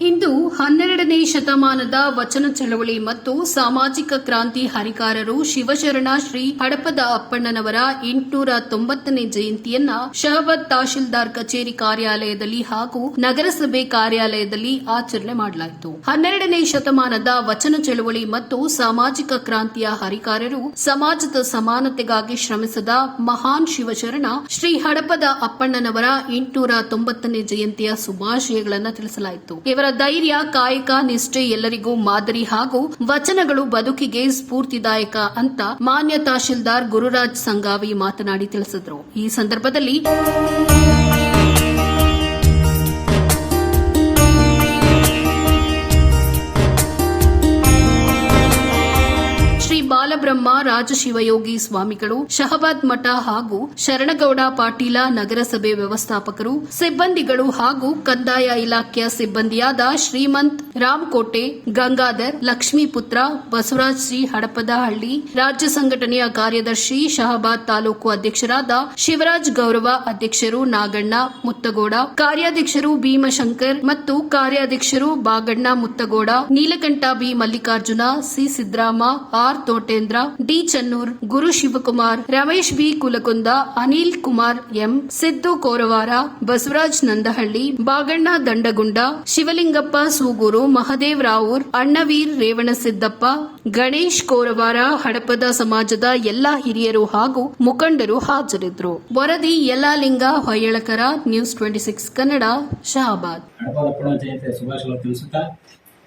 ಇಂದು ಹನ್ನೆರಡನೇ ಶತಮಾನದ ವಚನ ಚಳವಳಿ ಮತ್ತು ಸಾಮಾಜಿಕ ಕ್ರಾಂತಿ ಹರಿಕಾರರು ಶಿವಶರಣ ಶ್ರೀ ಹಡಪದ ಅಪ್ಪಣ್ಣನವರ ಎಂಟುನೂರ ತೊಂಬತ್ತನೇ ಜಯಂತಿಯನ್ನ ಶಹಬದ್ ತಹಶೀಲ್ದಾರ್ ಕಚೇರಿ ಕಾರ್ಯಾಲಯದಲ್ಲಿ ಹಾಗೂ ನಗರಸಭೆ ಕಾರ್ಯಾಲಯದಲ್ಲಿ ಆಚರಣೆ ಮಾಡಲಾಯಿತು. ಹನ್ನೆರಡನೇ ಶತಮಾನದ ವಚನ ಚಳವಳಿ ಮತ್ತು ಸಾಮಾಜಿಕ ಕ್ರಾಂತಿಯ ಹರಿಕಾರರು ಸಮಾಜದ ಸಮಾನತೆಗಾಗಿ ಶ್ರಮಿಸಿದ ಮಹಾನ್ ಶಿವಶರಣ ಶ್ರೀ ಹಡಪದ ಅಪ್ಪಣ್ಣನವರ ಎಂಟುನೂರ ತೊಂಬತ್ತನೇ ಜಯಂತಿಯ ಶುಭಾಶಯಗಳನ್ನು ತಿಳಿಸಲಾಯಿತು. ಇವರ ಧೈರ್ಯ, ಕಾಯಕ, ನಿಷ್ಠೆ ಎಲ್ಲರಿಗೂ ಮಾದರಿ ಹಾಗೂ ವಚನಗಳು ಬದುಕಿಗೆ ಸ್ಫೂರ್ತಿದಾಯಕ ಅಂತ ಮಾನ್ಯ ತಹಶೀಲ್ದಾರ್ ಗುರುರಾಜ್ ಸಂಗಾವಿ ಮಾತನಾಡಿ ತಿಳಿಸಿದರು. ಈ ಸಂದರ್ಭದಲ್ಲಿ ಶ್ರೀ ಬಾಲಬ್ರಹ್ಮ ರಾಜಶಿವಯೋಗಿ ಸ್ವಾಮಿಗಳು, ಶಹಬಾದ್ ಮಠ ಹಾಗೂ ಶರಣಗೌಡ ಪಾಟೀಲ ನಗರಸಭೆ ವ್ಯವಸ್ಥಾಪಕರು, ಸಿಬ್ಬಂದಿಗಳು ಹಾಗೂ ಕಂದಾಯ ಇಲಾಖೆಯ ಸಿಬ್ಬಂದಿಯಾದ ಶ್ರೀಮಂತ್ ರಾಮಕೋಟೆ, ಗಂಗಾಧರ್, ಲಕ್ಷ್ಮೀಪುತ್ರ, ಬಸವರಾಜ್ ಶ್ರೀ ಹಡಪದಹಳ್ಳಿ, ರಾಜ್ಯ ಸಂಘಟನೆಯ ಕಾರ್ಯದರ್ಶಿ, ಶಹಬಾದ್ ತಾಲೂಕು ಅಧ್ಯಕ್ಷರಾದ ಶಿವರಾಜ್ ಗೌರವ ಅಧ್ಯಕ್ಷರು ನಾಗಣ್ಣ ಮುತ್ತಗೋಡ, ಕಾರ್ಯಾಧ್ಯಕ್ಷರು ಭೀಮಶಂಕರ್ ಮತ್ತು ಕಾರ್ಯಾಧ್ಯಕ್ಷರು Baganna Muttagoda, Neelakantha B Mallikarjuna, C Siddarama, R Thotendra D Channur, Guru Shivakumar, Ramesh B Kulakunda, Anil Kumar M, Siddu Koravara, Basavaraj Nandahalli, Baganna Dandagunda, Shivalingappa Sugur, Mahadev Ravur, Annavir Revanasiddappa, Ganesh Koravara, Hadapada ಸಮಾಜದ ಎಲ್ಲಾ ಹಿರಿಯರು ಹಾಗೂ ಮುಖಂಡರು ಹಾಜರಿದ್ದರು. ವರದಿ Yallalinga Hoyyalakara, news twenty six Kannada, Shahabad.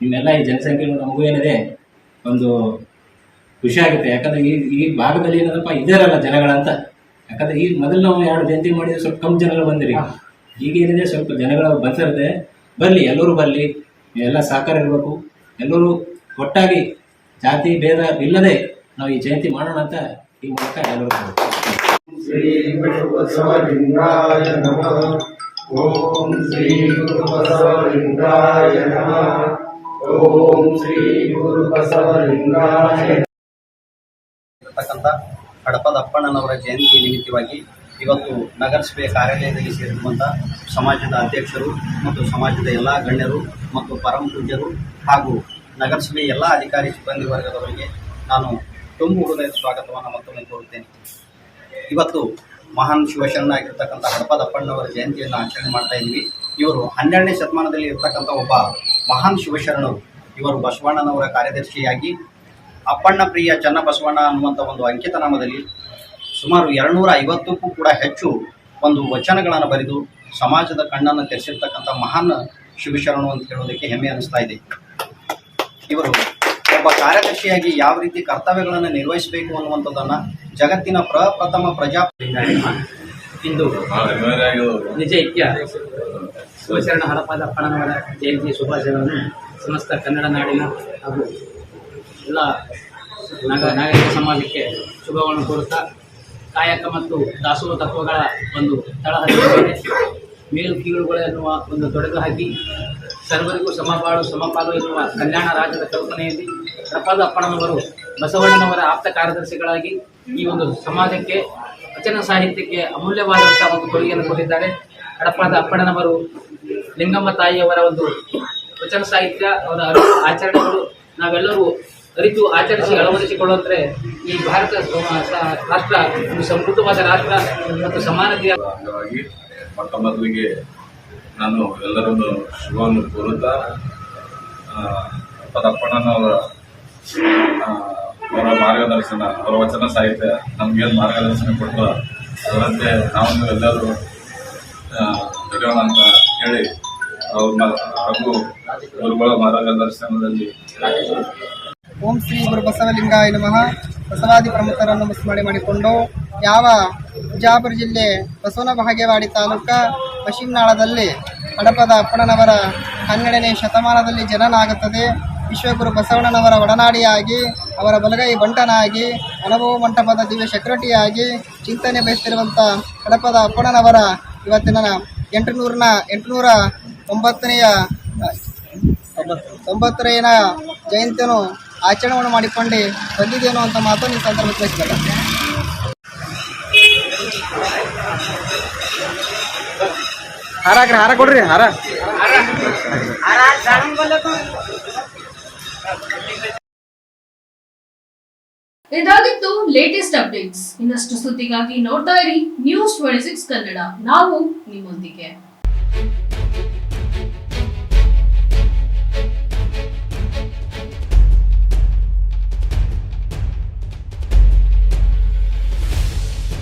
ನಿಮ್ಮೆಲ್ಲ ಈ ಜನಸಂಖ್ಯೆ ನಮಗೂ ಏನಿದೆ, ಒಂದು ಖುಷಿ ಆಗುತ್ತೆ. ಯಾಕಂದ್ರೆ ಈ ಈ ಭಾಗದಲ್ಲಿ ಏನದಪ್ಪ, ಇದರಲ್ಲ ಜನಗಳಂತ. ಯಾಕಂದ್ರೆ ಈ ಮೊದಲು ನಾವು ಎರಡು ಜಯಂತಿ ಮಾಡಿದ್ರೆ ಸ್ವಲ್ಪ ಕಮ್ಮಿ ಜನಗಳು ಬಂದಿರಿ. ಈಗ ಏನಿದೆ, ಸ್ವಲ್ಪ ಜನಗಳು ಬಂದಿರುತ್ತೆ ಬರಲಿ, ಎಲ್ಲರೂ ಬರಲಿ. ಎಲ್ಲ ಸಹಕಾರ ಇರಬೇಕು. ಎಲ್ಲರೂ ಒಟ್ಟಾಗಿ ಜಾತಿ ಭೇದ ಇಲ್ಲದೆ ನಾವು ಈ ಜಯಂತಿ ಮಾಡೋಣ ಅಂತ ಈ ಮೂಲಕ ಎಲ್ಲರೂ ಓಂ ಶ್ರೀ ಬಸವಲಿಂಗಾಯ ಓಂ ಶ್ರೀ ಗುರು ಬಸವಲಿಂಗಾಯ ಆಗಿರ್ತಕ್ಕಂಥ ಹಡಪದಪ್ಪಣ್ಣನವರ ಜಯಂತಿ ನಿಮಿತ್ತವಾಗಿ ಇವತ್ತು ನಗರಸಭೆ ಕಾರ್ಯಾಲಯದಲ್ಲಿ ಸೇರಿರುವಂಥ ಸಮಾಜದ ಅಧ್ಯಕ್ಷರು ಮತ್ತು ಸಮಾಜದ ಎಲ್ಲ ಗಣ್ಯರು ಮತ್ತು ಪರಮ ಪೂಜ್ಯರು ಹಾಗೂ ನಗರಸಭೆಯ ಎಲ್ಲ ಅಧಿಕಾರಿ ಸಿಬ್ಬಂದಿ ವರ್ಗದವರಿಗೆ ನಾನು ತುಂಬು ಹೃದಯ ಸ್ವಾಗತವನ್ನು ಮತ್ತೊಮ್ಮೆ ಕೋರುತ್ತೇನೆ. ಇವತ್ತು ಮಹಾನ್ ಶಿವಶರಣಾಗಿರ್ತಕ್ಕಂಥ ಹಡಪದಪ್ಪಣ್ಣವರ ಜಯಂತಿಯನ್ನು ಆಚರಣೆ ಮಾಡ್ತಾ ಇದ್ವಿ ಇವರು ಹನ್ನೆರಡನೇ ಶತಮಾನದಲ್ಲಿ ಇರ್ತಕ್ಕಂಥ ಒಬ್ಬ ಮಹಾನ್ ಶಿವಶರಣರು. ಇವರು ಬಸವಣ್ಣನವರ ಕಾರ್ಯದರ್ಶಿಯಾಗಿ ಅಪ್ಪಣ್ಣ ಪ್ರಿಯ ಚನ್ನಬಸವಣ್ಣ ಅನ್ನುವಂಥ ಒಂದು ಅಂಕಿತನಾಮದಲ್ಲಿ ಸುಮಾರು ಎರಡುನೂರ ಐವತ್ತಕ್ಕೂ ಕೂಡ ಹೆಚ್ಚು ಒಂದು ವಚನಗಳನ್ನು ಬರೆದು ಸಮಾಜದ ಕಣ್ಣನ್ನು ತೆರೆಸಿರ್ತಕ್ಕಂಥ ಮಹಾನ್ ಶಿವಶರಣು ಅಂತ ಹೇಳೋದಕ್ಕೆ ಹೆಮ್ಮೆ ಅನಿಸ್ತಾ ಇದೆ. ಇವರು ಒಬ್ಬ ಕಾರ್ಯದರ್ಶಿಯಾಗಿ ಯಾವ ರೀತಿ ಕರ್ತವ್ಯಗಳನ್ನು ನಿರ್ವಹಿಸಬೇಕು ಅನ್ನುವಂಥದ್ದನ್ನು ಜಗತ್ತಿನ ಪ್ರಪ್ರಥಮ ಪ್ರಜಾ ಇಂದು ನಿಜೈಕ್ಯ ಶಿವಶರಣ ಹರಪಾದ ಅಪ್ಪಣ್ಣನವರ ಜಯಂತಿ ಶುಭಾಶಯಗಳನ್ನು ಸಮಸ್ತ ಕನ್ನಡ ನಾಡಿನ ಹಾಗೂ ಎಲ್ಲ ನಾಗ ನಾಗರಿಕ ಸಮಾಜಕ್ಕೆ ಶುಭವನ್ನು ಕೋರುತ್ತಾ, ಕಾಯಕ ಮತ್ತು ದಾಸೋಹ ತತ್ವಗಳ ಒಂದು ತಳಹದಿಯ ಮೇಲೆ ಕೀಳುಗಳು ಎನ್ನುವ ಒಂದು ತೊಡೆದು ಹಾಕಿ, ಸರ್ವರಿಗೂ ಸಮಪಾಡು ಸಮಪಾಲು ಎನ್ನುವ ಕಲ್ಯಾಣ ರಾಜ್ಯದ ಕಲ್ಪನೆಯಲ್ಲಿ ಹರಪಾದ ಅಪ್ಪಣ್ಣನವರು ಬಸವಣ್ಣನವರ ಆಪ್ತ ಕಾರ್ಯದರ್ಶಿಗಳಾಗಿ ಈ ಒಂದು ಸಮಾಜಕ್ಕೆ, ವಚನ ಸಾಹಿತ್ಯಕ್ಕೆ ಅಮೂಲ್ಯವಾದಂಥ ಒಂದು ಕೊಡುಗೆಯನ್ನು ಕೊಟ್ಟಿದ್ದಾರೆ. ಹಡಪಾದ ಅಪ್ಪಣ್ಣನವರು ಲಿಂಗಮ್ಮ ತಾಯಿಯವರ ಒಂದು ವಚನ ಸಾಹಿತ್ಯ, ಅವರ ಆಚರಣೆಗಳು ನಾವೆಲ್ಲರೂ ಅರಿತು ಆಚರಿಸಿ ಅಳವಡಿಸಿಕೊಳ್ಳುವಂದ್ರೆ ಈ ಭಾರತ ರಾಷ್ಟ್ರ, ಒಂದು ಸಮೃದ್ಧವಾದ ರಾಷ್ಟ್ರ ಮತ್ತು ಸಮಾನತೆಯ ಅಂಗವಾಗಿ ಮೊಟ್ಟ ಮೊದಲಿಗೆ ನಾನು ಎಲ್ಲರನ್ನು ಶುಭವನ್ನು ಕೋರುತ್ತಾ ಪದಪ್ಪಣ್ಣನವರ ಅವರ ಮಾರ್ಗದರ್ಶನ, ಅವರ ವಚನ ಸಾಹಿತ್ಯ ನಮಗೇನು ಮಾರ್ಗದರ್ಶನ ಕೊಟ್ಟು ಅದರಂತೆ ನಾವು ಎಲ್ಲರೂ ನಡೆಯೋಣ ಅಂತ ಹೇಳಿ ಅವ್ರ ಹಾಗೂ ಗುರುಗಳ ಮಾರ್ಗದರ್ಶನದಲ್ಲಿ ಓಂ ಶ್ರೀ ಗುರು ಬಸವಲಿಂಗಾಯ ನಮಃ. ಬಸವಾದಿ ಪ್ರಮುಖರನ್ನು ಸ್ಮರಣೆ ಮಾಡಿಕೊಂಡು ಯಾವ ಬಿಜಾಪುರ ಜಿಲ್ಲೆ ಬಸವನ ಭಾಗ್ಯವಾಡಿ ತಾಲೂಕ ಪಶ್ಚಿಮನಾಳದಲ್ಲಿ ಹಡಪದ ಅಪ್ಪಣ್ಣನವರ ಹನ್ನೆರಡನೇ ಶತಮಾನದಲ್ಲಿ ಜನನಾಗುತ್ತದೆ. ವಿಶ್ವಗುರು ಬಸವಣ್ಣನವರ ಒಡನಾಡಿಯಾಗಿ, ಅವರ ಬಲಗೈ ಬಂಟನಾಗಿ, ಅನುಭವ ಮಂಟಪದ ದಿವ್ಯ ಸೆಕ್ರೆಟರಿಯಾಗಿ ಚಿಂತನೆ ಬಯಸ್ತಿರುವಂಥ ಹಡಪದ ಅಪ್ಪಣ್ಣನವರ ಇವತ್ತಿನ ಎಂಟುನೂರನ ಎಂಟುನೂರ ಒಂಬತ್ತನೆಯ ತೊಂಬತ್ತನೆಯ ಜಯಂತಿಯನ್ನು ಆಚರಣೆಯನ್ನು ಮಾಡಿಕೊಂಡು. ಬಂದಿದ್ದೇನೋ ಅಂತ ಮಾತನ್ನು ಈ ಸಂದರ್ಭದಲ್ಲಿ ತಿಳಿಸಿದ್ದಾರೆ. ಹಾರ ಹಾಕ್ರಿ ಹಾರ ಕೊಡ್ರಿ ಹಾರ. ಇದಾಗಿತ್ತು ಲೇಟೆಸ್ಟ್ ಅಪ್ಡೇಟ್ಸ್ ಇನ್ನಷ್ಟು ಸುದ್ದಿಗಾಗಿ ನೋಡ್ತಾ ಇರಿ ನ್ಯೂಸ್ ಟ್ವೆಂಟಿ ಸಿಕ್ಸ್ ಕನ್ನಡ. ನಾವು ನಿಮ್ಮೊಂದಿಗೆ.